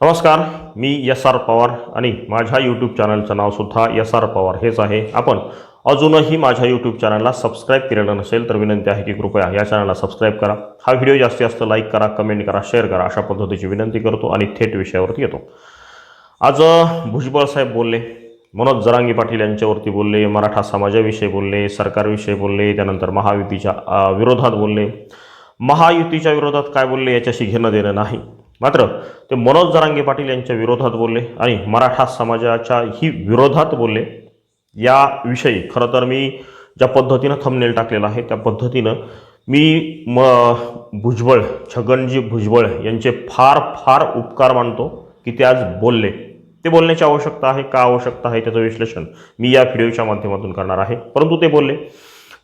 नमस्कार मी S R Pawar आणि माझ्या यूट्यूब चॅनलचं नावसुद्धा एस आर पवार हेच आहे. आपण अजूनही माझ्या यूट्यूब चॅनलला सबस्क्राईब केलेलं नसेल तर विनंती आहे की कृपया या चॅनलला सबस्क्राईब करा. हा व्हिडिओ जास्तीत जास्त लाईक करा कमेंट करा शेअर करा अशा पद्धतीची विनंती करतो आणि थेट विषयावरती येतो. आज भुजबळ साहेब बोलले मनोज जरांगी पाटील यांच्यावरती बोलले मराठा समाजाविषयी बोलले सरकारविषयी बोलले त्यानंतर महायुतीच्या विरोधात बोलले. महायुतीच्या विरोधात काय बोलले याच्याशी घेणं देणं नाही. मात्र ते मनोज जरांगे पाटील यांच्या विरोधात बोलले आणि मराठा समाजाच्या ही विरोधात बोलले. याविषयी खरं तर मी ज्या पद्धतीनं थंबनेल टाकलेलं आहे त्या पद्धतीनं मी म भुजबळ छगनजी भुजबळ यांचे फार फार उपकार मानतो की ते आज बोलले. ते बोलण्याची आवश्यकता आहे का आवश्यकता आहे त्याचं विश्लेषण मी या व्हिडिओच्या माध्यमातून करणार आहे. परंतु ते बोलले.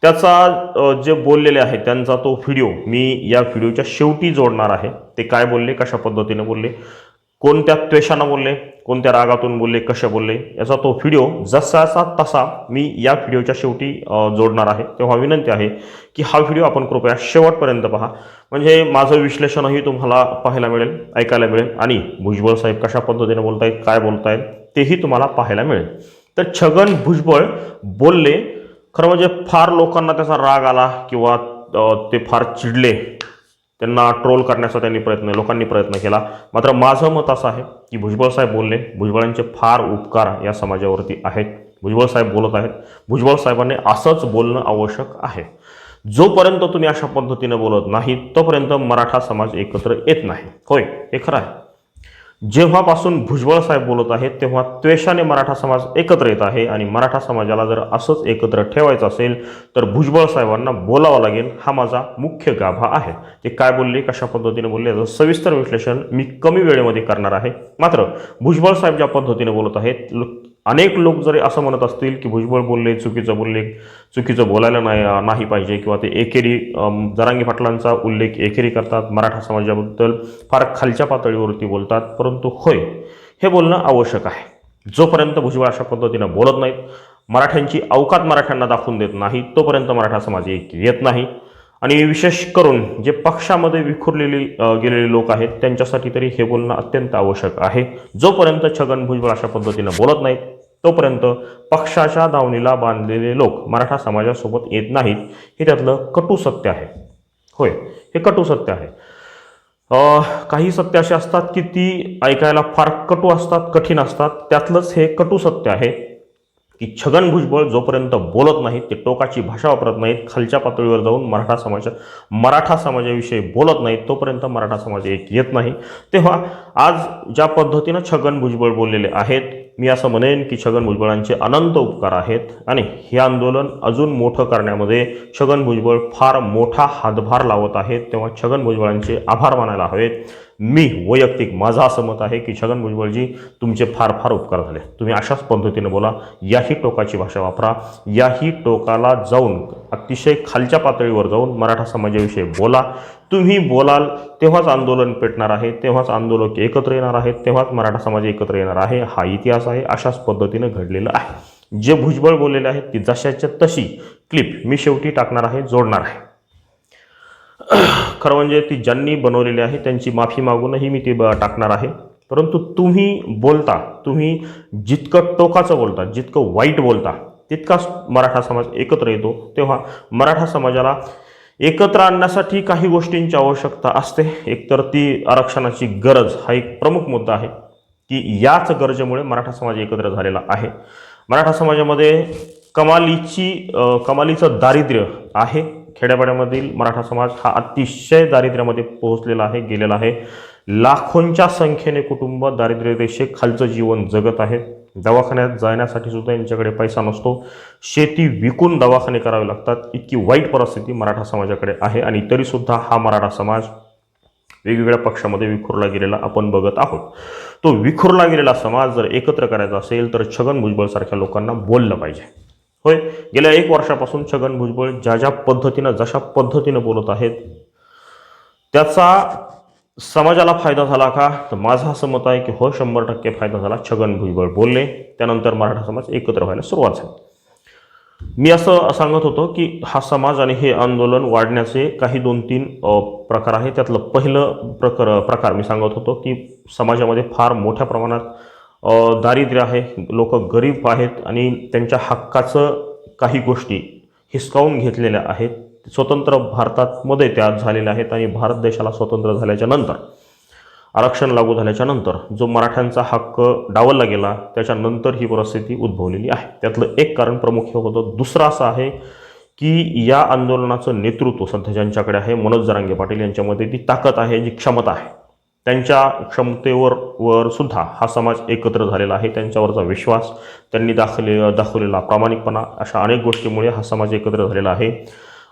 त्याचा जे बोललेले आहे त्यांचा तो व्हिडिओ मी या व्हिडिओच्या शेवटी जोडणार आहे. ते काय बोलले कशा पद्धतीने बोलले कोणत्या त्वेषानं बोलले कोणत्या रागातून बोलले कसे बोलले याचा तो व्हिडिओ जसाचा तसा मी या व्हिडिओच्या शेवटी जोडणार आहे. तेव्हा विनंती आहे की हा व्हिडिओ आपण कृपया शेवटपर्यंत पहा. म्हणजे माझं विश्लेषणही तुम्हाला पाहायला मिळेल ऐकायला मिळेल आणि भुजबळ साहेब कशा पद्धतीने बोलतायत काय बोलतायत तेही तुम्हाला पाहायला मिळेल. तर छगन भुजबळ बोलले खरं म्हणजे फार लोकांना त्याचा राग आला किंवा ते फार चिडले त्यांना ट्रोल करण्याचा त्यांनी प्रयत्न लोकांनी प्रयत्न केला. मात्र माझं मत असं आहे की भुजबळ साहेब बोलले भुजबळांचे फार उपकार या समाजावरती आहेत. भुजबळ साहेब बोलत आहेत. भुजबळ साहेबांनी असंच बोलणं आवश्यक आहे. जोपर्यंत तुम्ही अशा पद्धतीने बोलत नाही तोपर्यंत मराठा समाज एकत्र येत नाही. होय हे खरं आहे. जेव्हापासून भुजबळ साहेब बोलत आहेत तेव्हा त्वेषाने मराठा समाज एकत्र येत आहे आणि मराठा समाजाला जर असंच एकत्र ठेवायचं असेल तर भुजबळ साहेबांना बोलावं लागेल हा माझा मुख्य गाभा आहे. ते काय बोलले कशा पद्धतीने बोलले याचं सविस्तर विश्लेषण मी कमी वेळेमध्ये करणार आहे. मात्र भुजबळ साहेब ज्या पद्धतीने बोलत आहेत अनेक लोक जरी असं म्हणत असतील की भुजबळ बोलले चुकीचं बोलले चुकीचं बोलायला नाही नाही पाहिजे किंवा ते एकेरी जरांगी पाटलांचा उल्लेख एकेरी करतात मराठा समाजाबद्दल फार खालच्या पातळीवरती बोलतात परंतु होय हे बोलणं आवश्यक आहे. जोपर्यंत भुजबळ अशा पद्धतीनं बोलत नाहीत मराठ्यांची अवकात मराठ्यांना दाखवून देत नाही तोपर्यंत मराठा समाज एक येत नाही. आणि विशेष करून जे पक्षामध्ये विखुरलेली गेलेले लोक आहेत त्यांच्यासाठी तरी हे बोलणं अत्यंत आवश्यक आहे. जोपर्यंत छगन भुजबळ अशा पद्धतीनं बोलत नाहीत तोपर्यंत पक्षाच्या दावणीला बांधलेले लोक मराठा समाजासोबत येत नाहीत. हे त्यातलं कटू सत्य आहे. होय हे कटू सत्य आहे. काही सत्य असे असतात की ती ऐकायला फार कटू असतात कठीण असतात. त्यातलंच हे कटू सत्य आहे की छगन भुजबळ जोपर्यंत बोलत नाहीत ते टोकाची भाषा वापरत नाहीत खालच्या पातळीवर जाऊन मराठा समाजा मराठा समाजाविषयी बोलत नाहीत तोपर्यंत मराठा समाज एक येत नाही. तेव्हा आज ज्या पद्धतीनं छगन भुजबळ बोललेले आहेत मी असं म्हणेन की छगन भुजबळांचे अनंत उपकार आहेत आणि हे आंदोलन अजून मोठं करण्यामध्ये छगन भुजबळ फार मोठा हातभार लावत आहेत तेव्हा छगन भुजबळांचे आभार मानायला हवेत. मी वैयक्तिक माझं असं मत आहे की छगन भुजबळजी तुमचे फार फार उपकार झाले. तुम्ही अशाच पद्धतीने बोला याही टोकाची भाषा वापरा याही टोकाला जाऊन अतिशय खालच्या पातळीवर जाऊन मराठा समाजाविषयी बोला तुम्ही बोलाल तेव्हाच आंदोलन पेटणार आहे तेव्हाच आंदोलक एकत्र येणार आहेत तेव्हाच मराठा समाज एकत्र येणार आहे. हा इतिहास आहे अशाच पद्धतीनं घडलेलं आहे. जे भुजबळ बोललेले आहेत ती जशाच्या तशी क्लिप मी शेवटी टाकणार आहे जोडणार आहे. खरं म्हणजे ती ज्यांनी बनवलेली आहे त्यांची माफी मागूनही मी ती ब- टाकणार आहे. परंतु तुम्ही बोलता तुम्ही जितकं टोकाचं बोलता जितकं वाईट बोलता तितकाच मराठा समाज एकत्र येतो. तेव्हा मराठा समाजाला एकत्र आणण्यासाठी काही गोष्टींची आवश्यकता असते. एकतर ती आरक्षणाची गरज हा एक प्रमुख मुद्दा आहे की याच गरजेमुळे मराठा समाज एकत्र झालेला आहे. मराठा समाजामध्ये कमालीची कमालीचं दारिद्र्य आहे. खेड्यापाड्यामधील मराठा समाज हा अतिशय दारिद्र्यामध्ये पोहोचलेला आहे गेलेला आहे. लाखोंच्या संख्येने कुटुंब दारिद्र्य रेषेखालचं जीवन जगत आहेत. दवाखान्यात जाण्यासाठी सुद्धा यांच्याकडे पैसा नसतो. शेती विकून दवाखाने करावे लागतात. इतकी वाईट परिस्थिती मराठा समाजाकडे आहे आणि तरीसुद्धा हा मराठा समाज वेगवेगळ्या पक्षामध्ये विखुरला गेलेला आपण बघत आहोत. तो विखुरला गेलेला समाज जर एकत्र करायचा असेल तर छगन भुजबळ सारख्या लोकांना बोललं पाहिजे. होय? गेल्या एक वर्षापासून छगन भुजबळ ज्या ज्या पद्धतीनं जशा पद्धतीनं बोलत आहेत त्याचा समाजाला फायदा झाला का? तर माझं असं मत आहे की हो शंभर टक्के फायदा झाला. छगन भुजबळ बोलले. त्यानंतर मराठा समाज एकत्र व्हायला सुरुवात झाली. मी असं सांगत होतो की हा समाज आणि हे आंदोलन वाढण्याचे काही दोन तीन प्रकार आहे त्यातलं पहिलं प्रकार प्रकार मी सांगत होतो की समाजामध्ये फार मोठ्या प्रमाणात दारिद्र्य आहे. लोक गरीब आहेत आणि त्यांच्या हक्काचं काही गोष्टी हिसकावून घेतलेल्या आहेत. स्वतंत्र भारतामध्ये त्या झालेल्या आहेत आणि भारत देशाला स्वतंत्र झाल्याच्यानंतर आरक्षण लागू झाल्याच्यानंतर जो मराठ्यांचा हक्क डावलला गेला त्याच्यानंतर ही परिस्थिती उद्भवलेली आहे. त्यातलं एक कारण प्रमुख हे होतं. दुसरं असं आहे की या आंदोलनाचं नेतृत्व सध्या ज्यांच्याकडे आहे मनोज जरांगे पाटील यांच्यामध्ये ती ताकद आहे जी क्षमता आहे. त्यांच्या क्षमतेवर वर सुद्धा हा समाज एकत्र झालेला आहे. त्यांच्यावरचा विश्वास त्यांनी दाखले दाखवलेला प्रामाणिकपणा अशा अनेक गोष्टीमुळे हा समाज एकत्र झालेला आहे.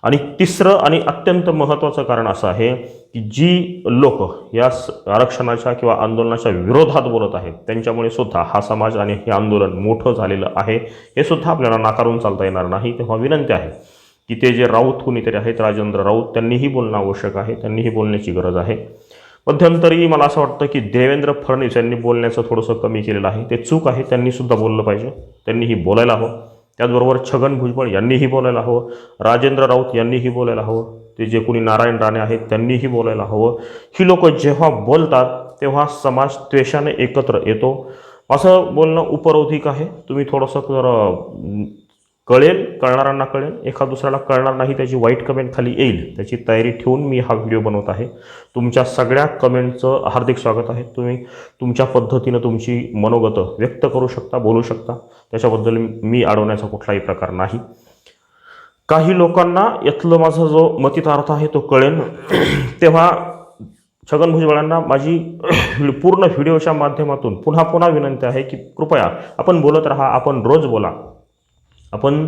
आणि तिसरं आणि अत्यंत महत्त्वाचं कारण असं आहे की जी लोक या स- आरक्षणाच्या किंवा आंदोलनाच्या विरोधात बोलत आहेत त्यांच्यामुळे सुद्धा हा समाज आणि हे आंदोलन मोठं झालेलं आहे हे सुद्धा आपल्याला नाकारून चालता येणार नाही. तेव्हा विनंती आहे की ते जे राऊत कुणीतरी आहेत राजेंद्र राऊत त्यांनीही बोलणं आवश्यक आहे त्यांनीही बोलण्याची गरज आहे. मध्यंतरी मला असं वाटतं की देवेंद्र फडणवीस यांनी बोलण्याचं थोडंसं कमी केलेलं आहे. ते चूक आहे त्यांनीसुद्धा बोललं पाहिजे त्यांनीही बोलायला हवं. त्याचबरोबर छगन भुजबळ यांनीही बोलायला हवं. राजेंद्र राऊत यांनीही बोलायला हवं. ते जे कोणी नारायण राणे आहेत त्यांनीही बोलायला हवं. ही लोक जेव्हा बोलतात तेव्हा समाज त्वेषाने एकत्र येतो. असं बोलणं उपरोधिक आहे. तुम्ही थोडंसं जर कळेल कळणाऱ्यांना कळेल. एका दुसऱ्याला कळणार नाही त्याची वाईट कमेंट खाली येईल. त्याची तयारी ठेवून मी हा व्हिडिओ बनवत आहे. तुमच्या सगळ्या कमेंटचं हार्दिक स्वागत आहे. तुम्ही तुमच्या पद्धतीनं तुमची मनोगत व्यक्त करू शकता बोलू शकता. त्याच्याबद्दल मी अडवण्याचा कुठलाही प्रकार नाही. काही लोकांना यातलं माझा जो मतितार्थ आहे तो कळेल. तेव्हा छगन भुजबळांना माझी पूर्ण व्हिडिओच्या माध्यमातून पुन्हा पुन्हा विनंती आहे की कृपया आपण बोलत राहा आपण रोज बोला. आपण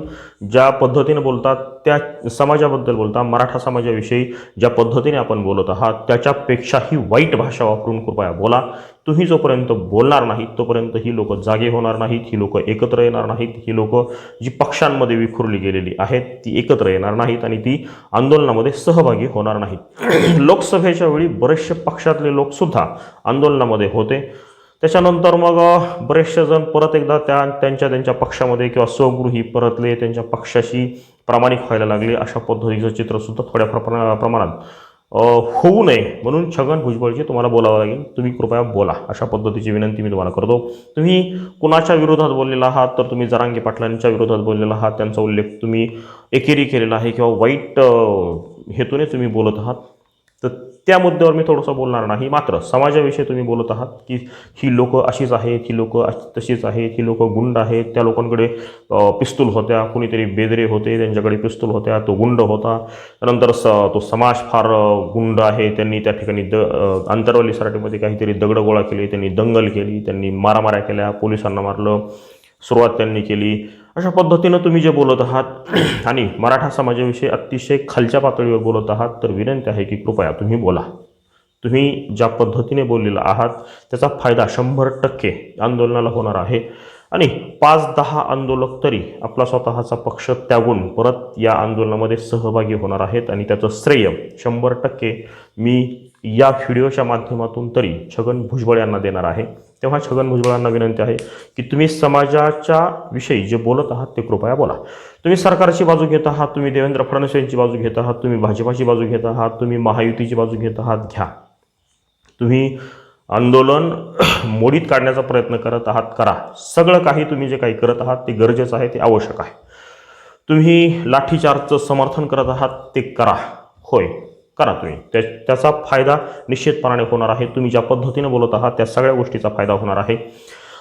ज्या पद्धतीने बोलतात त्या समाजाबद्दल बोलता मराठा समाजाविषयी ज्या पद्धतीने आपण बोलत आहात त्याच्यापेक्षाही वाईट भाषा वापरून कृपया बोला. तुम्ही जोपर्यंत बोलणार नाहीत तोपर्यंत ही लोक जागे होणार नाहीत ही लोक एकत्र येणार नाहीत ही लोक जी पक्षांमध्ये विखुरली गेलेली आहेत ती एकत्र येणार नाहीत आणि ती आंदोलनामध्ये सहभागी होणार नाहीत. लोकसभेच्या वेळी बरेचसे पक्षातले लोकसुद्धा आंदोलनामध्ये होते. त्याच्यानंतर मग बरेचसे जण परत एकदा त्या त्यांच्या त्यांच्या पक्षामध्ये किंवा स्वगृही परतले त्यांच्या पक्षाशी प्रामाणिक व्हायला लागले अशा पद्धतीचं चित्रसुद्धा थोड्या प्रमाणा प्रमाणात होऊ नये म्हणून छगन भुजबळजी तुम्हाला बोलावं लागेल. तुम्ही कृपया बोला अशा पद्धतीची विनंती मी तुम्हाला करतो. तुम्ही कुणाच्या विरोधात बोललेला आहात तर तुम्ही जरांगे पाटलांच्या विरोधात बोललेला आहात. त्यांचा उल्लेख तुम्ही एकेरी केलेला आहे किंवा वाईट हेतूने तुम्ही बोलत आहात. तर त्या मुद्द्यावर मी थोडंसं बोलणार नाही. मात्र समाजाविषयी तुम्ही बोलत आहात की ही लोकं अशीच आहेत ही लोकं तशीच आहेत ही लोकं गुंड आहेत. त्या लोकांकडे पिस्तूल होत्या कुणीतरी बेदरे होते त्यांच्याकडे पिस्तूल होत्या तो गुंड होता. त्यानंतर स तो समाज फार गुंड आहे. त्यांनी त्या ठिकाणी द आंतरवाली सराटीमध्ये काहीतरी दगडं गोळा केली त्यांनी दंगल केली त्यांनी मारामाऱ्या केल्या पोलिसांना मारलं. सुरुवात त्यांनी केली. अशा पद्धतीनं तुम्ही जे बोलत आहात आणि मराठा समाजाविषयी अतिशय खालच्या पातळीवर बोलत आहात तर विनंती आहे की कृपया तुम्ही बोला. तुम्ही ज्या पद्धतीने बोललेला आहात त्याचा फायदा शंभर टक्के आंदोलनाला होणार आहे. आणि पाच दहा आंदोलक तरी आपला स्वतःचा पक्ष त्यागून परत या आंदोलनामध्ये सहभागी होणार आहेत आणि त्याचं श्रेय शंभर टक्के मी या व्हिडिओच्या माध्यमातून तरी छगन भुजबळ यांना देणार आहे. तेव्हा छगन भुजबळांना विनंती आहे की तुम्ही समाजाच्या विषयी जे बोलत आहात ते कृपया बोला. तुम्ही सरकारची बाजू घेत आहात तुम्ही देवेंद्र फडणवीस यांची बाजू घेत आहात तुम्ही भाजपाची बाजू घेत आहात तुम्ही महायुतीची बाजू घेत आहात घ्या. तुम्ही आंदोलन मोडीत काढण्याचा प्रयत्न करत आहात करा. सगळं काही तुम्ही जे काही करत आहात ते गरजेचं आहे ते आवश्यक आहे. तुम्ही लाठीचार्जचं समर्थन करत आहात ते करा. होय. करा तुम्ही. त्या त्याचा फायदा निश्चितपणाने होणार आहे. तुम्ही ज्या पद्धतीने बोलत आहात त्या सगळ्या गोष्टीचा फायदा होणार आहे.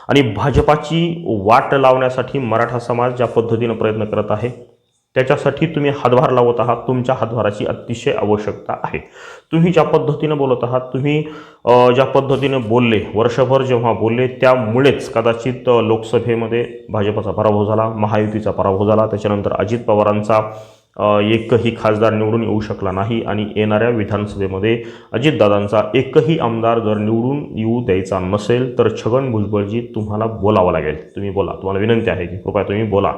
आणि भाजपाची वाट लावण्यासाठी मराठा समाज ज्या पद्धतीनं प्रयत्न करत आहे त्याच्यासाठी तुम्ही हातभार लावत आहात. तुमच्या हातभाराची अतिशय आवश्यकता आहे. तुम्ही ज्या पद्धतीनं बोलत आहात तुम्ही ज्या पद्धतीनं बोलले वर्षभर जेव्हा बोलले त्यामुळेच कदाचित लोकसभेमध्ये भाजपचा पराभव झाला महायुतीचा पराभव झाला. त्याच्यानंतर अजित पवारांचा एकही खासदार निवडून येऊ शकला नाही आणि येणाऱ्या विधानसभेमध्ये अजितदादांचा एकही आमदार जर निवडून येऊ द्यायचा नसेल तर छगन भुजबळजी तुम्हाला बोलावं लागेल. तुम्ही बोला. तुम्हाला विनंती आहे की कृपया तुम्ही बोला.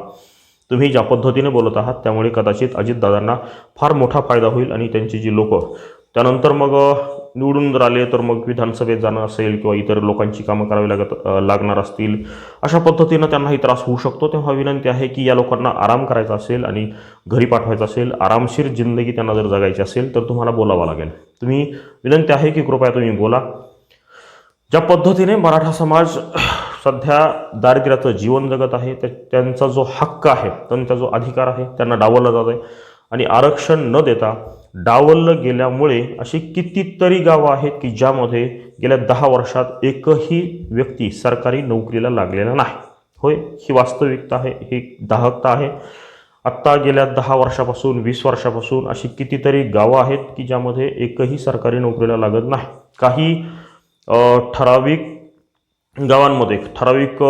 तुम्ही ज्या पद्धतीने बोलत आहात त्यामुळे कदाचित अजितदादांना फार मोठा फायदा होईल आणि त्यांची जी लोकं त्यानंतर मग निवडून जर आले तर मग विधानसभेत जाणं असेल किंवा इतर लोकांची कामं करावी लागत लागणार असतील. अशा पद्धतीनं त्यांनाही त्रास होऊ शकतो. तेव्हा विनंती आहे की या लोकांना आराम करायचा असेल आणि घरी पाठवायचा असेल आरामशीर जिंदगी त्यांना जर जगायची असेल तर तुम्हाला बोलावं लागेल. तुम्ही विनंती आहे की कृपया तुम्ही बोला. ज्या पद्धतीने मराठा समाज सध्या दारिद्र्याचं जीवन जगत आहे त्या त्यांचा जो हक्क आहे त्यांचा जो अधिकार आहे त्यांना डावलला जात आहे आणि आरक्षण न देता डावललं गेल्यामुळे अशी कितीतरी गावं आहेत की ज्यामध्ये गेल्या दहा वर्षात एकही व्यक्ती सरकारी नोकरीला लागलेला नाही. होय? ही वास्तविकता आहे ही दाहकता आहे. आत्ता गेल्या दहा वर्षापासून वीस वर्षापासून अशी कितीतरी गावं आहेत की ज्यामध्ये एकही सरकारी नोकरीला लागत नाही. काही ठराविक गावांमध्ये ठराविक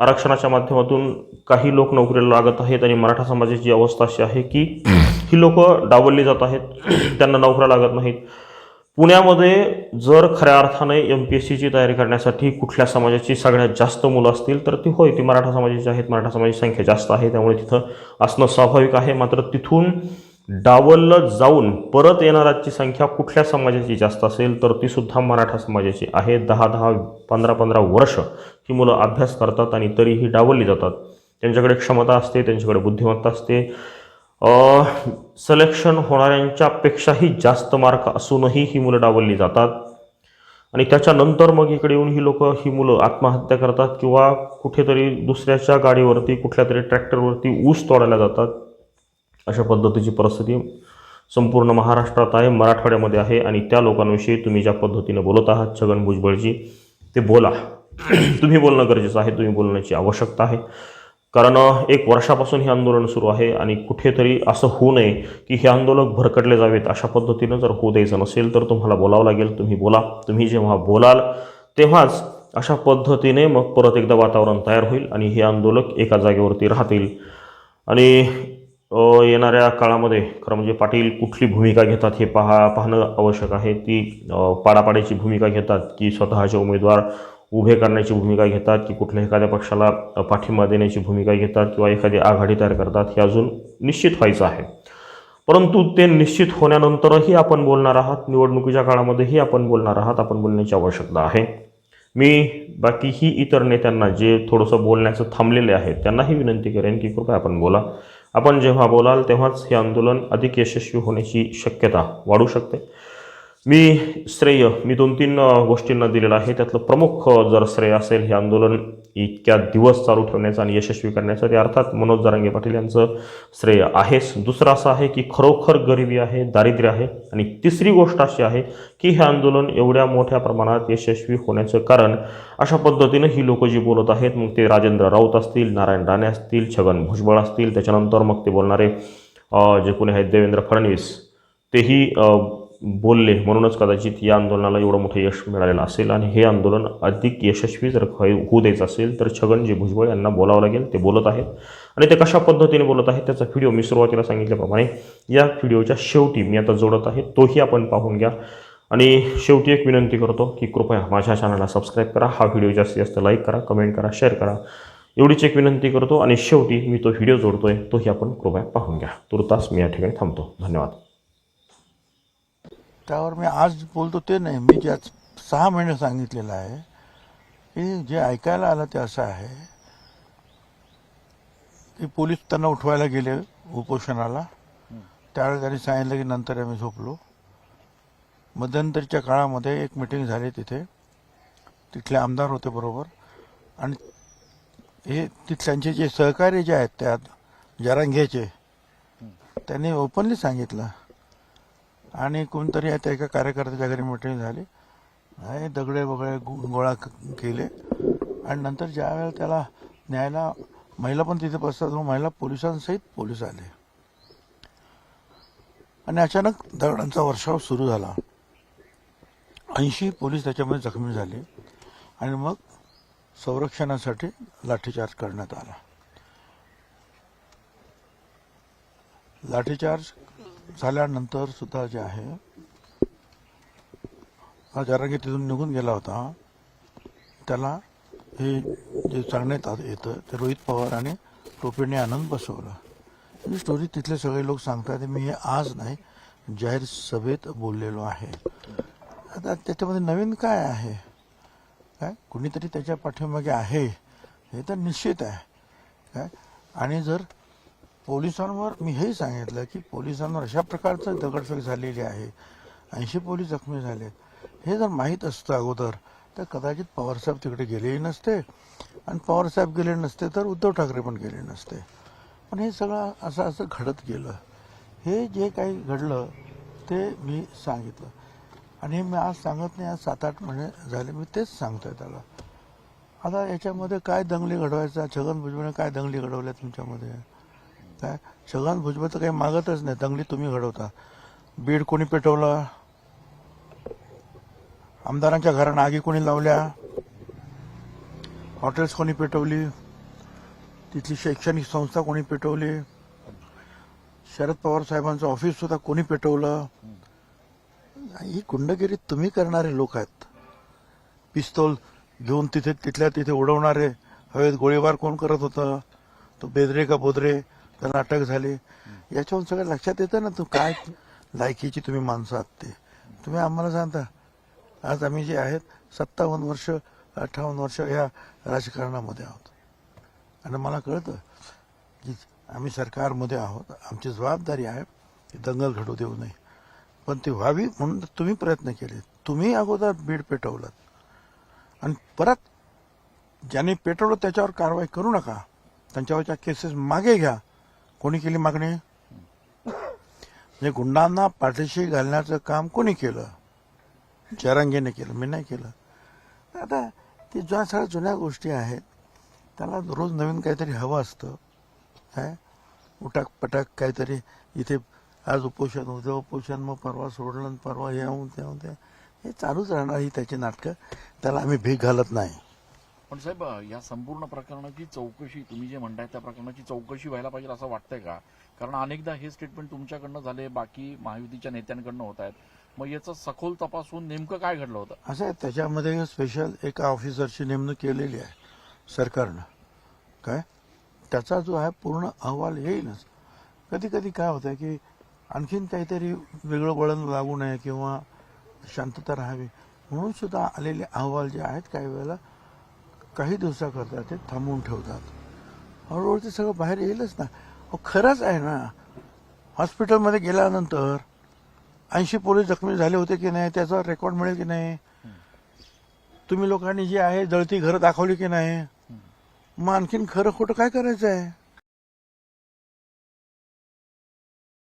आरक्षणाच्या माध्यमातून काही लोक नोकरीला लागत आहेत आणि मराठा समाजाची अवस्था अशी आहे की ही लोक डावलली जात आहेत त्यांना नोकऱ्या लागत नाहीत. पुण्यामध्ये जर खऱ्या अर्थाने एम पी एस सीची तयारी करण्यासाठी कुठल्या समाजाची सगळ्यात जास्त मुलं असतील तर ती होय ती मराठा समाजाची आहेत मराठा समाजाची संख्या जास्त आहे त्यामुळे तिथं असणं स्वाभाविक आहे. मात्र तिथून डावललं जाऊन परत येणाऱ्याची संख्या कुठल्या समाजाची जास्त असेल तर ती सुद्धा मराठा समाजाची आहे. दहा दहा पंधरा पंधरा वर्ष ही मुलं अभ्यास करतात आणि तरीही डावलली जातात. त्यांच्याकडे क्षमता असते त्यांच्याकडे बुद्धिमत्ता असते. सलेक्शन होणाऱ्यांच्यापेक्षाही जास्त मार्क असूनही ही मुलं डावलली जातात. आणि त्याच्यानंतर मग इकडे येऊन ही लोक ही मुलं आत्महत्या करतात किंवा कुठेतरी दुसऱ्याच्या गाडीवरती कुठल्या तरी ट्रॅक्टरवरती ऊस तोडायला जातात. अशा पद्धतीची परिस्थिती संपूर्ण महाराष्ट्रात आहे मराठवाड्यामध्ये आहे आणि त्या लोकांविषयी तुम्ही ज्या पद्धतीनं बोलत आहात छगन भुजबळजी ते बोला. तुम्ही बोलणं गरजेचं आहे तुम्ही बोलण्याची आवश्यकता आहे. कारण एक वर्षापासून हे आंदोलन सुरू आहे आणि कुठेतरी असं होऊ नये की हे आंदोलक भरकटले जावेत अशा पद्धतीनं जर होऊ द्यायचं नसेल तर तुम्हाला बोलावं लागेल तुम्ही बोला. तुम्ही जेव्हा बोलाल तेव्हाच अशा पद्धतीने मग परत एकदा वातावरण तयार होईल आणि हे आंदोलक एका जागेवरती राहतील. आणि येणाऱ्या काळामध्ये खरं म्हणजे पाटील कुठली भूमिका घेतात हे पहा पाहणं आवश्यक आहे. ती पाडापाडीची भूमिका घेतात की स्वतःचे उमेदवार उभे करण्याची भूमिका घेतात की कुठल्या एखाद्या पक्षाला पाठिंबा देण्याची भूमिका घेतात किंवा एखादी आघाडी तयार करतात हे अजून निश्चित व्हायचं आहे. परंतु ते निश्चित होण्यानंतरही आपण बोलणार आहात निवडणुकीच्या काळामध्येही आपण बोलणार आहात आपण बोलण्याची आवश्यकता आहे. मी बाकीही इतर नेत्यांना जे थोडंसं बोलण्याचं थांबलेले आहे त्यांनाही विनंती करेन की कृपया आपण बोला. आपण जेव्हा बोलाल तेव्हाच हे आंदोलन अधिक यशस्वी होण्याची शक्यता वाढू शकते. मी श्रेय मी दोन तीन गोष्टींना दिलेलं आहे. त्यातलं प्रमुख जर श्रेय असेल हे आंदोलन इतक्या दिवस चालू ठेवण्याचं आणि यशस्वी करण्याचं ते अर्थात मनोज जारांगे पाटील यांचं श्रेय आहेच. दुसरं असं आहे की खरोखर गरिबी आहे दारिद्र्य आहे आणि तिसरी गोष्ट अशी आहे की हे आंदोलन एवढ्या मोठ्या प्रमाणात यशस्वी होण्याचं कारण अशा पद्धतीनं ही लोक जी बोलत आहेत मग ते राजेंद्र राऊत असतील नारायण राणे असतील छगन भुजबळ असतील त्याच्यानंतर मग ते बोलणारे जे कोणी आहेत देवेंद्र फडणवीस तेही बोलले म्हणूनच कदाचित या आंदोलनाला एवढं मोठं यश मिळालेलं असेल आणि हे आंदोलन अधिक यशस्वी जर होऊ द्यायचं असेल तर छगनजी भुजबळ यांना बोलावं लागेल. ते बोलत आहेत आणि ते कशा पद्धतीने बोलत आहेत त्याचा व्हिडिओ मी सुरुवातीला सांगितल्याप्रमाणे या व्हिडिओच्या शेवटी मी आता जोडत आहे. तोही आपण पाहून घ्या. आणि शेवटी एक विनंती करतो की कृपया माझ्या चॅनलला सबस्क्राईब करा. हा व्हिडिओ जास्तीत जास्त लाईक करा कमेंट करा शेअर करा. एवढीच एक विनंती करतो आणि शेवटी मी तो व्हिडिओ जोडतोय तोही आपण कृपया पाहून घ्या. तुर्तास मी या ठिकाणी थांबतो. धन्यवाद. त्यावर मी आज बोलतो ते नाही. मी ज्या सहा महिने सांगितलेलं आहे की जे ऐकायला आलं ते असं आहे की पोलीस त्यांना उठवायला गेले उपोषणाला. त्यावेळेस त्यांनी सांगितलं की नंतर आम्ही झोपलो. मध्यंतरीच्या काळामध्ये एक मिटिंग झाली तिथे. तिथले आमदार होते बरोबर. आणि हे तिथल्यांचे जे सहकारी जे आहेत त्यात जरांघ्याचे त्यांनी ओपनली सांगितलं. आणि कोणतरी त्या एका कार्यकर्त्याच्या घरी मिटिंग झाली. हे दगडे वगैरे गोळा केले. आणि नंतर ज्या वेळेला त्याला न्यायला महिला पण तिथे बसतात मग महिला पोलिसांसहित पोलीस आले. आणि अचानक दगडांचा वर्षाव सुरू झाला. ऐंशी पोलीस त्याच्यामध्ये जखमी झाले. आणि मग संरक्षणासाठी लाठीचार्ज करण्यात आला. लाठीचार्ज झाल्यानंतर सुद्धा जे आहे हा जरांगी तिथून निघून गेला होता. त्याला हे जे सांगण्यात येतं ते रोहित पवार आणि टोपेने आनंद बसवलं. ही स्टोरी तिथले सगळे लोक सांगतात मी हे आज नाही जाहीर सभेत बोललेलो आहे. आता त्याच्यामध्ये नवीन काय आहे? काय? कुणीतरी त्याच्या पाठीमागे आहे हे तर निश्चित आहे. काय? आणि जर पोलिसांवर मी हेही सांगितलं की पोलिसांवर अशा प्रकारचं दगडफेक झालेली आहे ऐंशी पोलीस जखमी झाले हे जर माहीत असतं अगोदर तर कदाचित पवारसाहेब तिकडे गेलेही नसते आणि पवारसाहेब गेले नसते तर उद्धव ठाकरे पण गेले नसते. पण हे सगळं असं असं घडत गेलं. हे जे काही घडलं ते मी सांगितलं. आणि हे मी आज सांगत नाही आज सात आठ महिने झाले मी तेच सांगतोय त्याला. आता याच्यामध्ये काय दंगली घडवायचा छगन भुजबळने काय दंगली घडवल्या तुमच्यामध्ये? काय? छगन भुजबळ तर काही मागतच नाही. दंगली तुम्ही घडवता. बीड कोणी पेटवलं? आमदारांच्या घरांना आगी कोणी लावल्या? हॉटेल्स कोणी पेटवली? तिथली शैक्षणिक संस्था कोणी पेटवली? शरद पवार साहेबांचं ऑफिस सुद्धा कोणी पेटवलं? ही गुंडगिरी तुम्ही करणारे लोक आहेत. पिस्तोल घेऊन तिथे तिथल्या तिथे उडवणारे हवेत गोळीबार कोण करत होतं? तो बेदरे का बोदरे? त्यांना अटक झाली. याच्यावरून सगळं लक्षात येतं ना तू काय लायकीची तुम्ही माणसं आहात ते. तुम्ही आम्हाला सांगता आज आम्ही जे आहेत सत्तावन्न वर्ष अठ्ठावन्न वर्ष या राजकारणामध्ये आहोत. आणि मला कळतं की आम्ही सरकारमध्ये आहोत आमची जबाबदारी आहे की दंगल घडू देऊ नये. पण ती व्हावी म्हणून तुम्ही प्रयत्न केले. तुम्ही अगोदर बीड पेटवलं आणि परत ज्याने पेटवलं त्याच्यावर कारवाई करू नका. त्यांच्यावरच्या केसेस मागे घ्या. कोणी केली मागणी? म्हणजे गुंडांना पाठीशी घालण्याचं काम कोणी केलं? जरांगेने केलं मी नाही केलं. आता ते ज्या सगळ्या जुन्या गोष्टी आहेत त्याला रोज नवीन काहीतरी हवं असतं. काय? उटाक पटाक काहीतरी इथे आज उपोषण उद्या उपोषण मग परवा सोडलं परवा हे होऊन ते होऊन ते. हे चालूच राहणार ही त्याची नाटकं. त्याला आम्ही भीक घालत नाही. पण साहेब या संपूर्ण प्रकरणाची चौकशी तुम्ही जे म्हणताय त्या प्रकरणाची चौकशी व्हायला पाहिजे असं वाटतंय का? कारण अनेकदा हे स्टेटमेंट तुमच्याकडनं झाले बाकी महायुतीच्या नेत्यांकडनं होत आहेत. मग याचं सखोल तपासून नेमकं काय घडलं होतं? असं आहे त्याच्यामध्ये स्पेशल एका ऑफिसरची नेमणूक केलेली आहे सरकारनं. काय? त्याचा जो आहे पूर्ण अहवाल येईलच. कधी कधी काय होतं की आणखीन काहीतरी वेगळं वळण लागू नये किंवा शांतता राहावी म्हणून सुद्धा आलेले अहवाल जे आहेत काही वेळेला काही दिवसाकरता ते थांबवून ठेवतात. हळूहळू ते सगळं बाहेर येईलच ना. अहो खरंच आहे ना. हॉस्पिटलमध्ये गेल्यानंतर ऐंशी पोलीस जखमी झाले होते की नाही त्याचा रेकॉर्ड मिळेल की नाही? तुम्ही लोकांनी जी आहे जळती घरं दाखवली की नाही? मग आणखीन खरं खोटं काय करायचं आहे